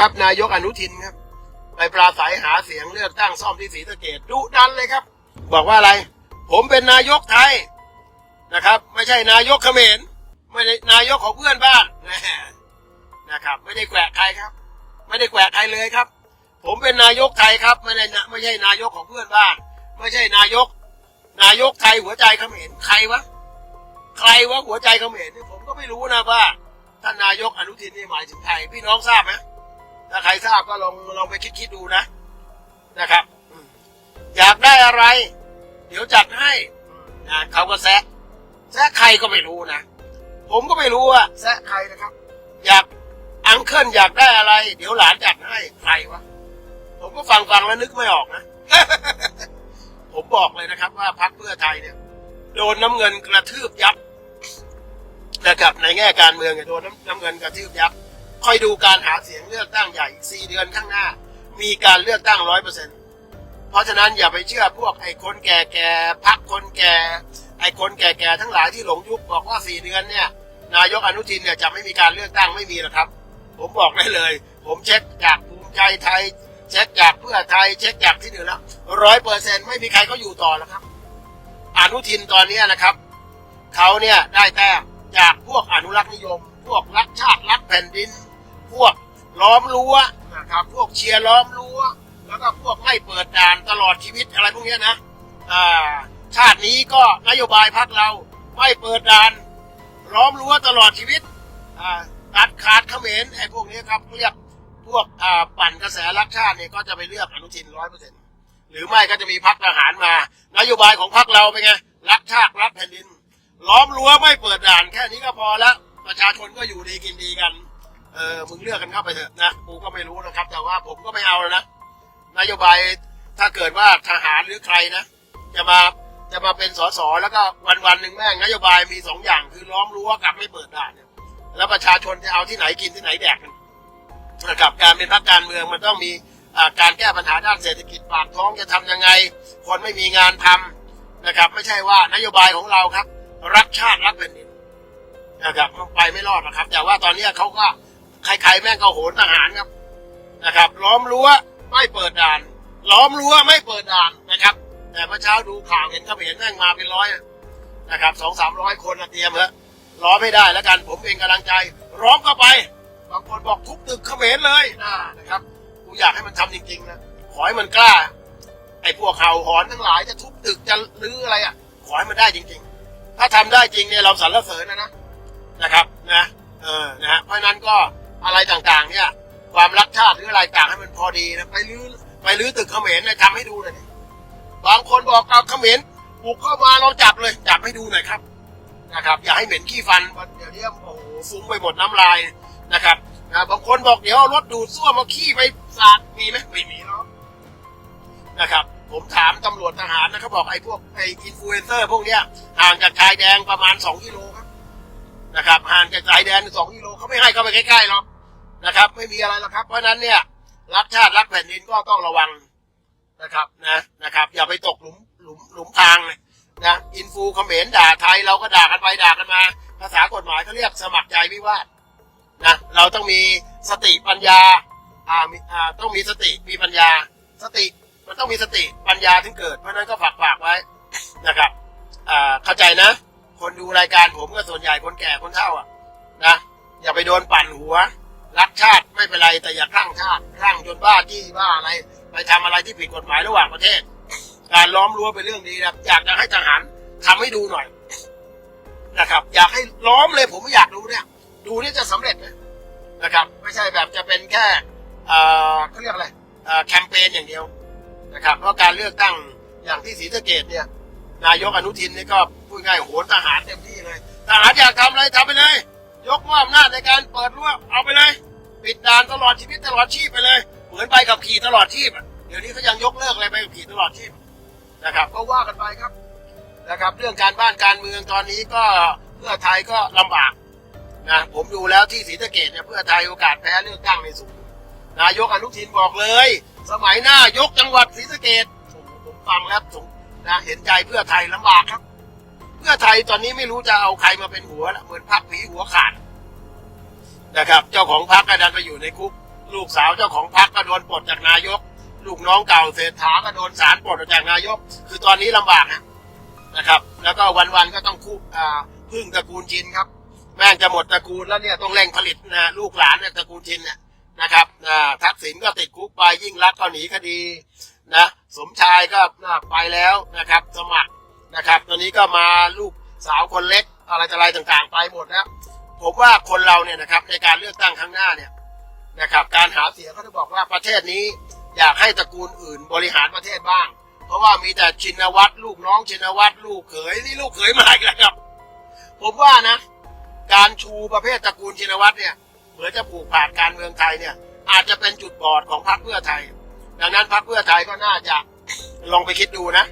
ครับนายกอนุทินครับไปปราศัยหาเสียงเลือกตั้งซ่อมที่ศรีสะเกดดุดันเลยครับ บอกว่าอะไร ผมเป็นนายกไทยนะครับ ไม่ใช่นายกเขมรไม่ได้นายกของเพื่อนบ้านนะครับ ไม่ได้แกะใครครับ ไม่ได้แกะใครเลยครับ ผมเป็นนายกไทยครับ ไม่ได้นะไม่ใช่นายกของเพื่อนบ้าน ไม่ใช่นายก นายกไทยหัวใจเขมรใครวะใครวะหัวใจเขมรนี่ผมก็ไม่รู้นะว่าท่านนายกอนุทินนี่หมายถึงใครพี่น้องทราบไหม ถ้าใครทราบก็ลองลองไปคิดคิดดูนะ นะครับ อยากได้อะไร เดี๋ยวจัดให้นะเขาก็แซะแซะใครก็ไม่รู้นะ ผมก็ไม่รู้อะแซะใครนะครับ อยากอังเคิลอยากได้อะไร เดี๋ยวหลานจัดให้ใครวะผมก็ฟังฟังแล้วนึกไม่ออกนะผมบอกเลยนะครับ ว่าพรรคเพื่อไทยเนี่ย โดนน้ำเงินกระทืบยับนะครับในแง่การเมืองเนี่ยโดนน้ำน้ำเงินกระทืบยับ คอยดูการหาเสียงเลือกตั้งใหญ่สี่เดือนข้างหน้า มีการเลือกตั้งร้อยเปอร์เซ็นต์เพราะฉะนั้นอย่าไปเชื่อพวกไอ้คนแก่ๆพักคนแก่ไอ้คนแก่ๆทั้งหลายที่หลงยุคบอกว่าสี่เดือนเนี่ย นายกอนุทินเนี่ยจะไม่มีการเลือกตั้งไม่มีหรอกครับ ผมบอกได้เลย ผมเช็คจากภูมิใจไทย เช็คจากเพื่อไทยเช็คจากที่อื่นแล้วร้อยเปอร์เซ็นต์ไม่มีใครเขาอยู่ต่อแล้วครับ อนุทินตอนนี้นะครับเขาเนี่ยได้แต้มจากพวกอนุรักษ์นิยม พวกรักชาติรักแผ่นดิน พวกล้อมรั้วนะครับพวกเชียร์ล้อมรั้ว แล้วก็พวกไม่เปิดด่านตลอดชีวิตอะไรพวกนี้นะชาตินี้ก็นโยบายพักเราไม่เปิดด่านล้อมรั้วตลอดชีวิตตัดขาดเขมรไอ้พวกนี้ครับเรียกพวกปั่นกระแสรักชาติเนี่ยก็จะไปเลือกอนุทินร้อยเปอร์เซ็นต์หรือไม่ก็จะมีพักทหารมา นโยบายของพักเราเป็นไงรักชาติรักแผ่นดิน ล้อมรั้วไม่เปิดด่านแค่นี้ก็พอแล้วประชาชนก็อยู่ดีกินดีกัน เออมึงเลือกกันเข้าไปเถอะนะกูก็ไม่รู้นะครับ แต่ว่าผมก็ไม่เอาแล้วนะนโยบายถ้าเกิดว่าทหารหรือใครนะ จะมาจะมาเป็นสสแล้วก็วันวันหนึ่งแม่งนโยบายมีสองอย่างคือล้อมรั้วกับไม่เปิดด่านเนี่ยแล้วประชาชนจะเอาที่ไหนกินที่ไหนแดกกันนะครับการเป็นพรรคการเมืองมันต้องมีการแก้ปัญหาด้านเศรษฐกิจปากท้องจะทำยังไง คนไม่มีงานทำนะครับ ไม่ใช่ว่านโยบายของเราครับ รักชาติรักแผ่นดินนะครับมันไปไม่รอดนะครับ แต่ว่าตอนนี้เขาก็ ใครๆแม่งก็โหนทหารครับนะครับ ล้อมรั้วไม่เปิดด่าน ล้อมรั้วไม่เปิดด่านนะครับ แต่เมื่อเช้าดูข่าวเห็นเขาเห็นแม่งมาเป็นร้อยนะครับสองสามร้อยคนเตรียมแล้วล้อมไม่ได้แล้วกันผมเองกำลังใจร้อมเข้าไปบางคนบอกทุบตึกเขมรเลยนะนะครับกูอยากให้มันทำจริงๆนะขอให้มันกล้า ไอ้พวกเห่าหอนทั้งหลายจะทุบตึกจะรื้ออะไรอะ ขอให้มันได้จริง ๆ ถ้าทำได้จริงเนี่ยเราสรรเสริญนะนะนะครับนะเออนะฮะเพราะนั้นก็ อะไรต่างๆ เนี่ย ความรักชาติหรืออะไรต่างให้มันพอดีนะไปรื้อไปรื้อตึกเขมรเนี่ยทำให้ดูหน่อยบางคนบอกเอาเขมรบุกเข้ามาเราจับเลยจับให้ดูหน่อยครับนะครับ อย่าให้เหม็นขี้ฟันเดี๋ยวนี้โอ้โหฟุ้งไปหมดน้ำลายนะครับนะบางคนบอกเดี๋ยวเอารถดูดซ่วมมาขี้ไปสาดมีไหมไม่มีหรอกนะครับ ผมถามตำรวจทหารนะเขาบอกไอ้พวกไอ้อินฟลูเอนเซอร์พวกเนี้ยห่างจากชายแดนประมาณสองกิโลครับนะครับห่างจากชายแดนสองกิโลเขาไม่ให้เข้าไปใกล้ๆหรอก นะครับ ไม่มีอะไรหรอกครับ เพราะนั้นเนี่ยรักชาติรักแผ่นดินก็ต้องระวังนะครับนะนะครับ อย่าไปตกหลุมหลุมหลุมพรางเลยนะอินฟูเขมรด่าไทยเราก็ด่ากันไปด่ากันมา ภาษากฎหมายเขาเรียกสมัครใจวิวาทนะเราต้องมีสติปัญญาอ่ามีอ่าต้องมีสติมีปัญญา สติมันต้องมีสติปัญญาถึงเกิด เพราะฉะนั้นก็ฝากฝากไว้นะครับอ่าเข้าใจนะ คนดูรายการผมก็ส่วนใหญ่คนแก่คนเฒ่าอะนะอย่าไปโดนปั่นหัว รักชาติไม่เป็นไรแต่อย่าคลั่งชาติคลั่งจนบ้าจี้บ้าอะไร ไปทำอะไรที่ผิดกฎหมายระหว่างประเทศ การล้อมรั้วเป็นเรื่องดีนะอยากจะให้ทหารทำให้ดูหน่อยนะครับ อยากให้ล้อมเลยผมไม่อยากดูเนี่ย ดูนี่จะสำเร็จไหมนะครับ ไม่ใช่แบบจะเป็นแค่เขาเรียกอะไรแคมเปญอย่างเดียวนะครับ เพราะการเลือกตั้งอย่างที่ศรีสะเกดเนี่ย นายกอนุทินนี่ก็พูดง่ายโหนทหารเต็มที่เลยทหารอยากทำอะไรทำไปเลย ยกมอบอำนาจในการเปิดรั้วเอาไปเลย ปิดด่านตลอดชีวิตตลอดชีพไปเลย เหมือนใบขับขี่ตลอดชีพเดี๋ยวนี้เขายังยกเลิกเลยใบขับขี่ตลอดชีพนะครับ ก็ว่ากันไปครับนะครับ เรื่องการบ้านการเมืองตอนนี้ก็เพื่อไทยก็ลำบากนะผมดูแล้วที่ศรีสะเกดเนี่ยเพื่อไทยโอกาสแพ้เลือกตั้งในสูงนายกอนุทินบอกเลย สมัยหน้ายกจังหวัดศรีสะเกดผมฟังแล้วผมนะเห็นใจเพื่อไทยลำบากครับ เพื่อไทยตอนนี้ไม่รู้จะเอาใครมาเป็นหัวละเหมือนพักผีหัวขาด นะครับ เจ้าของพักก็ดันไปอยู่ในคุก ลูกสาวเจ้าของพรรคก็โดนปลดจากนายก ลูกน้องเก่าเศรษฐาก็โดนศาลปลดออกจากนายก คือตอนนี้ลำบากนะนะครับ แล้วก็วันๆก็ต้องคู่อ่าพึ่งตระกูลจินครับแม่งจะหมดตระกูลแล้วเนี่ยต้องเร่งผลิตนะลูกหลานเนี่ยตระกูลจินเนี่ยนะครับทักษิณก็ติดคุกไปยิ่งรักก็หนีคดีนะสมชายก็ไปแล้วนะครับสมัครนะครับ ตอนนี้ก็มาลูกสาวคนเล็กอะไรต่ออะไรต่างๆ ไปหมดแล้ว ผมว่าคนเราเนี่ยนะครับในการเลือกตั้งครั้งหน้าเนี่ยนะครับการหาเสียงเขาจะบอกว่าประเทศนี้อยากให้ตระกูลอื่นบริหารประเทศบ้าง เพราะว่ามีแต่ชินวัตรลูกน้องชินวัตรลูกเขยนี่ลูกเขยมาอีกแล้วครับ ผมว่านะ การชูประเภทตระกูลชินวัตรเนี่ยเหมือนจะผูกขาดการเมืองไทยเนี่ยอาจจะเป็นจุดบอดของพรรคเพื่อไทย ดังนั้นพรรคเพื่อไทยก็น่าจะลองไปคิดดูนะ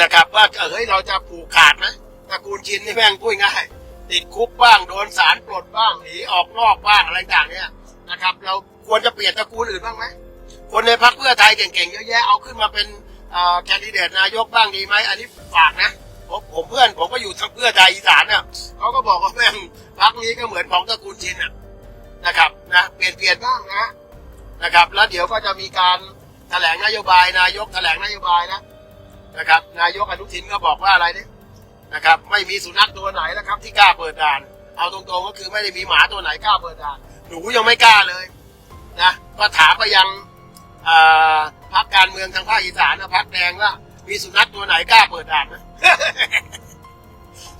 นะครับว่าเออเฮ้ยเราจะผูกขาดไหมตระกูลชินนี่แม่งพูดง่าย ติดคุกบ้างโดนศาลปลดบ้างหนีออกนอกบ้างอะไรต่างเนี่ยนะครับ เราควรจะเปลี่ยนตระกูลอื่นบ้างไหมคนในพรรคเพื่อไทยเก่งๆเยอะแยะเอาขึ้นมาเป็นแคนดิเดตนายกบ้างดีไหมอันนี้ฝากนะผมผมเพื่อนผมก็อยู่ทางเพื่อไทยอีสานเนี่ยเขาก็บอกว่าแม่งพักนี้ก็เหมือนของตระกูลชินอะนะครับนะเปลี่ยนเปลี่ยนบ้างนะนะครับ แล้วเดี๋ยวก็จะมีการแถลงนโยบายนายกแถลงนโยบายนะนะครับ นายกอนุทินก็บอกว่าอะไรเนี่ย นะครับ ไม่มีสุนัขตัวไหนแล้วครับ ที่กล้าเปิดด่าน เอาตรงๆก็คือไม่ได้มีหมาตัวไหนกล้าเปิดด่าน หนูยังไม่กล้าเลยนะก็ถามไปยังพักการเมืองทางภาคอีสานนะพักแดงว่ามีสุนัขตัวไหนกล้าเปิดด่านไหม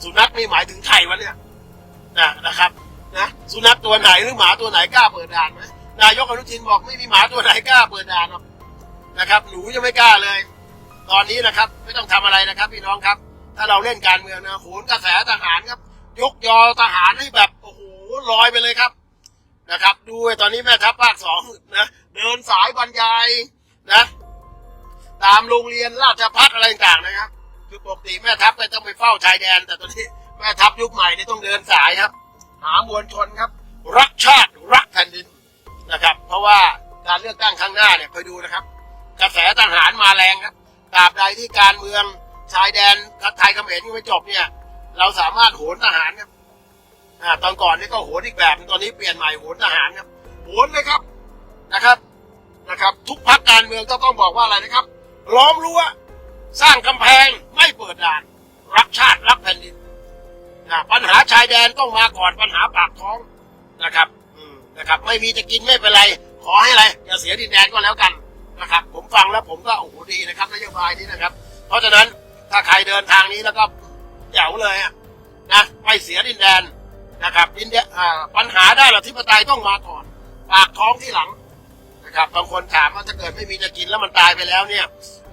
สุนัขนี่หมายถึงไข่วะเนี่ยนะนะครับนะสุนัขตัวไหนหรือหมาตัวไหนกล้าเปิดด่านไหมนายกอนุทินบอกไม่มีหมาตัวไหนกล้าเปิดด่านหรอกนะครับ หนูยังไม่กล้าเลย ตอนนี้นะครับ ไม่ต้องทำอะไรนะครับ พี่น้องครับ ถ้าเราเล่นการเมืองนะโหนกระแสทหารครับ ยกยอทหารให้แบบโอ้โหลอยไปเลยครับนะครับ ดูไอตอนนี้แม่ทัพภาคสองนะเดินสายบรรยายนะ ตามโรงเรียนราชพัฒอะไรต่างๆนะครับ คือปกติแม่ทัพก็ต้องไปเฝ้าชายแดน แต่ตอนนี้แม่ทัพยุคใหม่นี่ต้องเดินสายครับ หามวลชนครับ รักชาติรักแผ่นดินนะครับ เพราะว่าการเลือกตั้งครั้งหน้าเนี่ยคอยดูนะครับ กระแสทหารมาแรงครับตราบใดที่การเมือง ชายแดนไทยเขมรยังไม่จบเนี่ย เราสามารถโหนทหารครับอ่าตอนก่อนนี่ก็โหนอีกแบบตอนนี้เปลี่ยนใหม่โหนทหารครับโหนเลยครับนะครับนะครับ ทุกพักการเมืองก็ต้องบอกว่าอะไรนะครับ ล้อมรั้วสร้างกำแพงไม่เปิดด่าน รักชาติรักแผ่นดินนะปัญหาชายแดนต้องมาก่อนปัญหาปากท้องนะครับอืมนะครับ ไม่มีจะกินไม่เป็นไร ขอให้อะไรอย่าเสียดินแดนก็แล้วกันนะครับ ผมฟังแล้วผมก็โอ้โหดีนะครับนโยบายนี้นะครับ เพราะฉะนั้น ถ้าใครเดินทางนี้แล้วก็เจ๋วเลยอะนะไม่เสียดินแดนนะครับดินแดนปัญหาได้านอธิปไตยต้องมาก่อนปากท้องที่หลังนะครับบางคนถามว่าถ้าเกิดไม่มีจะกินแล้วมันตายไปแล้วเนี่ย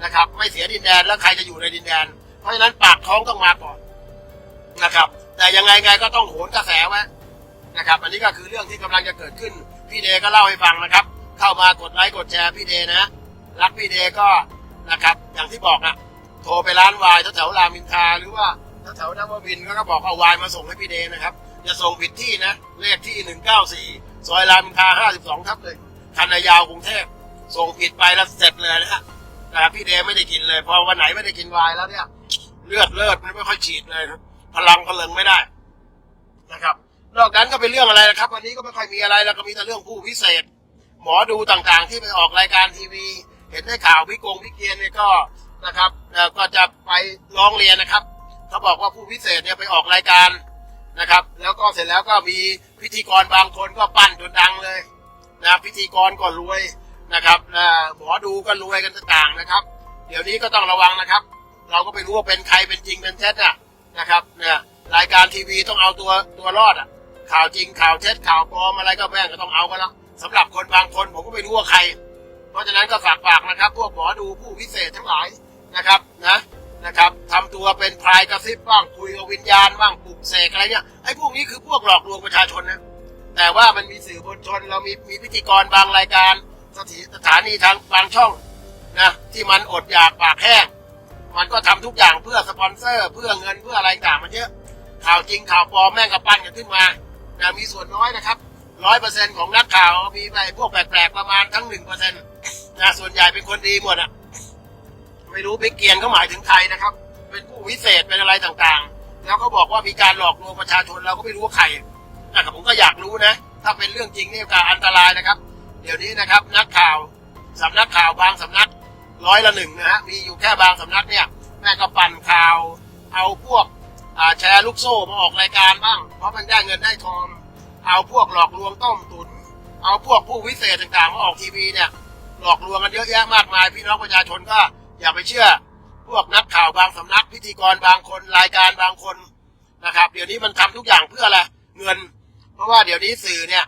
นะครับไม่เสียดินแดนแล้วใครจะอยู่ในดินแดน เพราะฉะนั้นปากท้องต้องมาก่อนนะครับ แต่ยังไงไงก็ต้องโหนกระแสไว้นะครับ อันนี้ก็คือเรื่องที่กำลังจะเกิดขึ้นพี่เดก็เล่าให้ฟังนะครับ เข้ามากดไลค์กดแชร์พี่เดนะ รักพี่เดก็นะครับ อย่างที่บอกนะ โทรไปร้านวายแถวๆรามอินทราหรือว่าแถวๆนวมินทร์ก็บอกเอาวายมาส่งให้พี่เดนะครับอย่าส่งผิดที่นะเลขที่หนึ่งเก้าสี่ซอยรามอินทราห้าสิบสองทับเลยคันายาวกรุงเทพส่งผิดไปแล้วเสร็จเลยนะฮะนะครับพี่เดไม่ได้กินเลย พอวันไหนไม่ได้กินวน์แล้วเนี่ยเลือดเลือดมันไม่ค่อยฉีดเลยครับพลังพลังไม่ได้นะครับ นอกนั้นก็เป็นเรื่องอะไรนะครับ วันนี้ก็ไม่ค่อยมีอะไรแล้วก็มีแต่เรื่องผู้พิเศษ หมอดูต่างๆ ที่ไปออกรายการทีวี เห็นได้ข่าวพี่กงพี่เกียนเนี่ยก็นะครับ ก็จะไปร้องเรียนนะครับเขาบอกว่าผู้พิเศษเนี่ยไปออกรายการนะครับ แล้วก็เสร็จแล้วก็มีพิธีกรบางคนก็ปั้นจนดังเลยนะพิธีกรก็รวยนะครับนะหมอดูก็รวยกันต่างๆนะครับ เดี๋ยวนี้ก็ต้องระวังนะครับ เราก็ไม่รู้ว่าเป็นใครเป็นจริงเป็นเท็จอะนะครับเนี่ยรายการทีวีต้องเอาตัวตัวรอดอะข่าวจริงข่าวเท็จข่าวปลอมอะไรก็แม่งก็ต้องเอากันแล้วสำหรับคนบางคนผมก็ไม่รู้ว่าใคร เพราะฉะนั้นก็ฝากฝากนะครับ พวกหมอดูผู้พิเศษทั้งหลาย นะครับนะนะครับทำตัวเป็นพรายกระซิบบ้างคุยกับวิญญาณบ้างปลุกเสกอะไรเนี่ยไอ้พวกนี้คือพวกหลอกลวงประชาชนนะแต่ว่ามันมีสื่อมวลชนเรามีมีพิธีกรบางรายการสถาสถานีทางบางช่องนะที่มันอดอยากปากแห้งมันก็ทำทุกอย่างเพื่อสปอนเซอร์ เพื่อเงินเพื่ออะไรต่างมันเยอะข่าวจริงข่าวปลอมแม่งกับปั้นกันขึ้นมานะมีส่วนน้อยนะครับร้อยเปอร์เซ็นต์ของนักข่าวมีไปพวกแปลกๆประมาณทั้งหนึ่งเปอร์เซ็นต์นะส่วนใหญ่เป็นคนดีหมดอะ ไม่รู้บิ๊กเกียนเขาหมายถึงใครนะครับ เป็นผู้วิเศษเป็นอะไรต่างๆ แล้วเขาบอกว่ามีการหลอกลวงประชาชนเราก็ไม่รู้ว่าใครนะครับผมก็อยากรู้นะ ถ้าเป็นเรื่องจริงนี่ก็อันตรายนะครับ เดี๋ยวนี้นะครับนักข่าวสำนักข่าวบางสำนักร้อยละหนึ่งนะฮะมีอยู่แค่บางสำนักเนี่ยแม่ก็ปั่นข่าว เอาพวกแชร์ลูกโซ่มาออกรายการบ้าง เพราะมันได้เงินได้ทองเอาพวกหลอกลวงต้มตุน เอาพวกผู้วิเศษต่างๆมาออกทีวีเนี่ยหลอกลวงกันเยอะแยะมากมาย พี่น้องประชาชนก็ อย่าไปเชื่อ พวกนักข่าวบางสำนักพิธีกรบางคนรายการบางคนนะครับ เดี๋ยวนี้มันทำทุกอย่างเพื่ออะไรเงิน เพราะว่าเดี๋ยวนี้สื่อเนี่ย